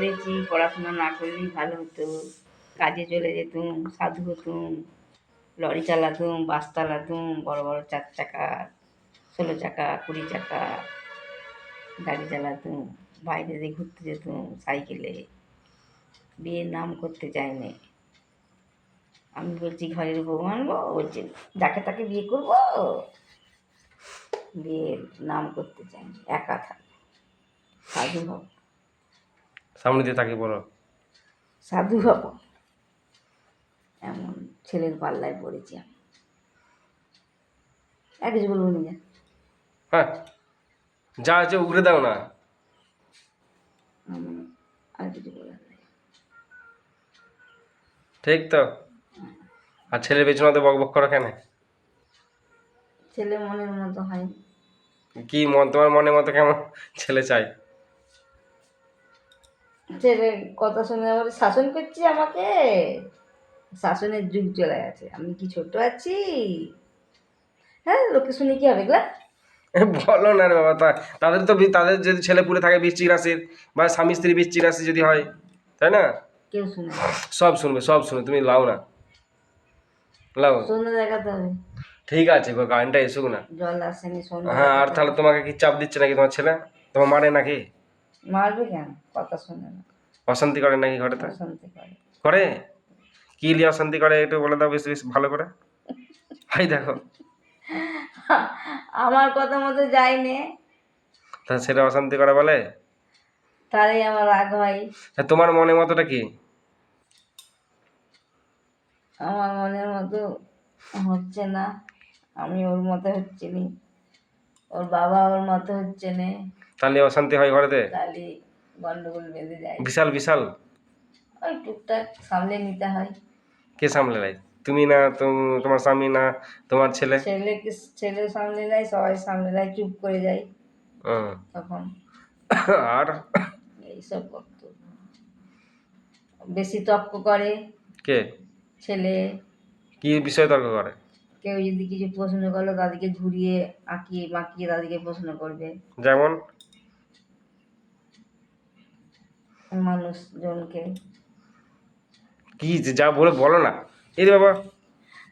করেছি, পড়াশোনা না করলেই ভালো হতো। কাজে চলে যেতুম, সাধু হতুম, লরি চালাতুম, বাস চালাতুম, বড় বড় চার চাকা, ষোলো চাকা, কুড়ি চাকা, গাড়ি চালাতুম, বাইরে দিয়ে ঘুরতে যেতুম, সাইকেলে। বিয়ের নাম করতে চাইনি। আমি বলছি, ঘরের বউ আনব? বলছে, যাকে তাকে বিয়ে করব? বিয়ের নাম করতে চাইনি, একা থাকব। সাধু হব। সামনে দিয়ে তাকে বলো। সাধু হব এমন ছেলের পাল্লায় পড়েছি আমি। আর কিছু বলব না হ্যাঁ যা আছে উগরে দাও না। আর কিছু বলার ঠিক তো। আর ছেলের পেছনে বক বক করো কেন? ছেলে মনের মতো হয়। কি মন তোমার মনের মতো কেমন ছেলে চাই? ছেলে কথা শুনে আবার শাসন করছি আমাকে? শাসনের যুগ চলে গেছে আমি কি ছোট আছি? হ্যাঁ লোকে শুনে কি হবে এ, বলো না রে বাবা তা তাদের তো তাদের যদি ছেলে পুলে থাকে বৃশ্চিক রাশির বা স্বামী স্ত্রী বৃশ্চিক রাশি যদি হয় তাই না? কেউ শুনে সব শুনবে সব শুনবে তুমি লাও না। লাও। সন্ধ্যে দেখাতে হবে। ঠিক আছে গো গানটা এসুক না। জল আসেনি হ্যাঁ আর তাহলে তোমাকে কি চাপ দিচ্ছে নাকি তোমার ছেলে? তোমার মারে নাকি। মারবে কেন? কথা শুনে না। অশান্তি করে নাকি ঘরেতে অশান্তি করে। করে? কি লিয়ে অশান্তি করে একটু বলে দাও বেশি বেশি ভালো করে। ভাই দেখো। আমার কথা মতো যায়নি। তা সেটা অশান্তি করে বলে? তারই আমার রাগ হয়। তা তোমার মনের মতোটা কি? আমার মনের মতো হচ্ছে না। আমি ওর মতো হচ্ছে নি। ওর বাবা ওর মতো হচ্ছে না। তাহলে অশান্তি হয় ঘরেতে? তাহলে গন্ডগোল বেঁধে যায়। বিশাল বিশাল? ওই টুকটাক সামলে নিতে হয়। কে সামলে নেয়? তুমি না তুম- তোমার স্বামী না তোমার ছেলে? ছেলেকে ছেলে সামলে নেয় সবাই সামলে নেয় চুপ করে যায়। তখন আর? এইসব বক্তব্য বেশি তর্ক করে। কে? ছেলে। কি বিষয় তর্ক করে? কেউ যদি কিছু প্রশ্ন করল তাদেরকে ঘুরিয়ে আঁকিয়ে বাঁকিয়ে তাদেরকে প্রশ্ন করবে। যেমন? মানুষজনকে। কি যে যা বলে বলো না। এই বাবা।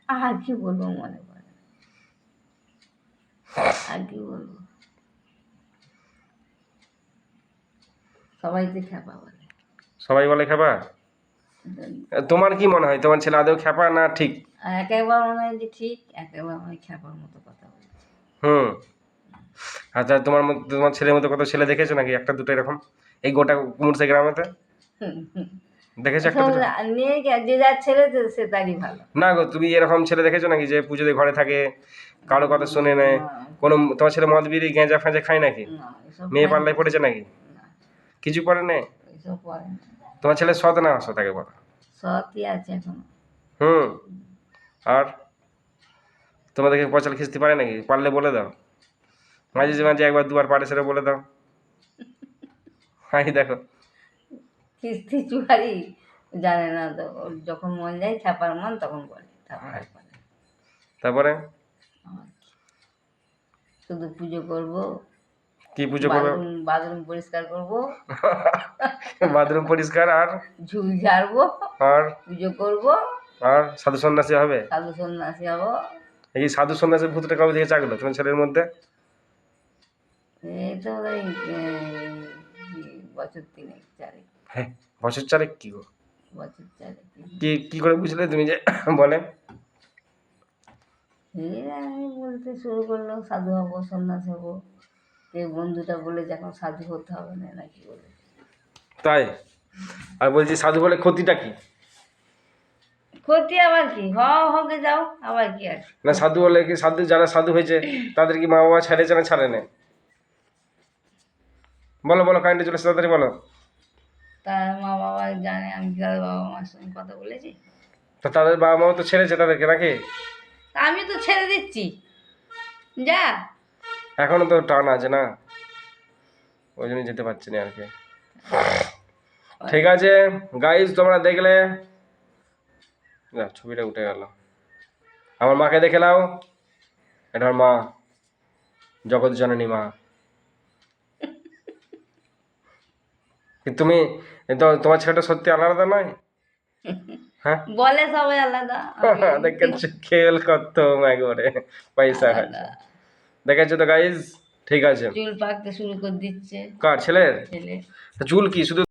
আর কি বলব মনে করে আর কি বলব। সবাই তো খ্যাপা বলে। সবাই বলে খেপা তোমার কি মনে হয়? তোমার ছেলে আদৌ খেপা না ঠিক? একেবার মনে হয় যে ঠিক একেবার মনে হয় খ্যাপার মতো কথা বলছে। হুম। আচ্ছা তোমার তোমার ছেলের মতো কত ছেলে দেখেছ নাকি? একটা দুটো এরকম? এই গোটা কুমুরসা গ্রামেতে? দেখেছ একটা নিয়ে যে যার ছেলে সে তারই ভালো। না গো তুমি এরকম ছেলে দেখেছ নাকি যে পুজোতে ঘরে থাকে কারও কথা শুনে নেয়? কোনো তোমার ছেলে মদ বিড়ি গেঁজা ফেঁজা খায় নাকি? মেয়ে পাল্লায় পড়েছে নাকি? কিছু পরে নেই না। তোমার ছেলে সৎ না অসৎ আগে বলো? সতই আছে এখনও। হুম। আর তোমাদেরকে পচাল খিস্তি পারে নাকি? পারলে বলে দাও। মাঝে মাঝে একবার দুবার পারে সেটা বলে দাও। হাই দেখো। কিস্তি চুয়ারি জানে না তো যখন মন যায় খ্যাপার মন তখন বলে তারপর? শুধু পুজো করব। কি পুজো করবে? বাথরুম পরিষ্কার করব। বাথরুম পরিষ্কার আর? ঝুল ঝাড়বো। আর? পুজো করব। আর সাধু সন্ন্যাসী হবে? সাধু সন্ন্যাসী হব। এই সাধু সন্ন্যাসীর ভূতটা কবে থেকে চাকলো তোমার ছেলের মধ্যে? এই তো বছর তিনেক চারেক। হ্যাঁ বছর চারেক কি গো? বছর চারেক কি কি করে বুঝলে তুমি যে বলে? আমি বলতে শুরু করল সাধু হব সন্ন্যাসী হব। কেউ বন্ধুটা বলে যে এখন সাধু হতে হবে না নাকি বলে। তাই? আর বলছি সাধু বলে ক্ষতিটা কি? ক্ষতি আবার কি? হ হকে যাও আবার কি আর না সাধু বলে কি সাধু যারা সাধু হয়েছে তাদের কি মা বাবা ছাড়েছে না ছাড়ে না বলো বলো কাইন্ডে চলে তাড়াতাড়ি বলো। তার মা বাবা জানে আমি কি তাদের বাবা মার সঙ্গে কথা বলেছি। তো তাদের বাবা মাও তো ছেড়েছে তাদেরকে নাকি? আমি তো ছেড়ে দিচ্ছি। যা। এখনও তো টান আছে না? ওই জন্য যেতে পারছি না আর কি ঠিক আছে গাইজ তোমরা দেখলে। না ছবিটা উঠে গেল। আমার মাকে দেখে নাও। এটা আমার মা জগৎ জননী মা। তুমি তোমার ছেলেটা সত্যি আলাদা নয়? হ্যাঁ? বলে সবাই আলাদা। দেখেছ? খেল করতাম একবারে পয়সা আছে দেখেছ তো গাইজ ঠিক আছে। চুল পাকতে শুরু করে দিচ্ছে। কার ছেলের? ছেলে চুল কি? শুধু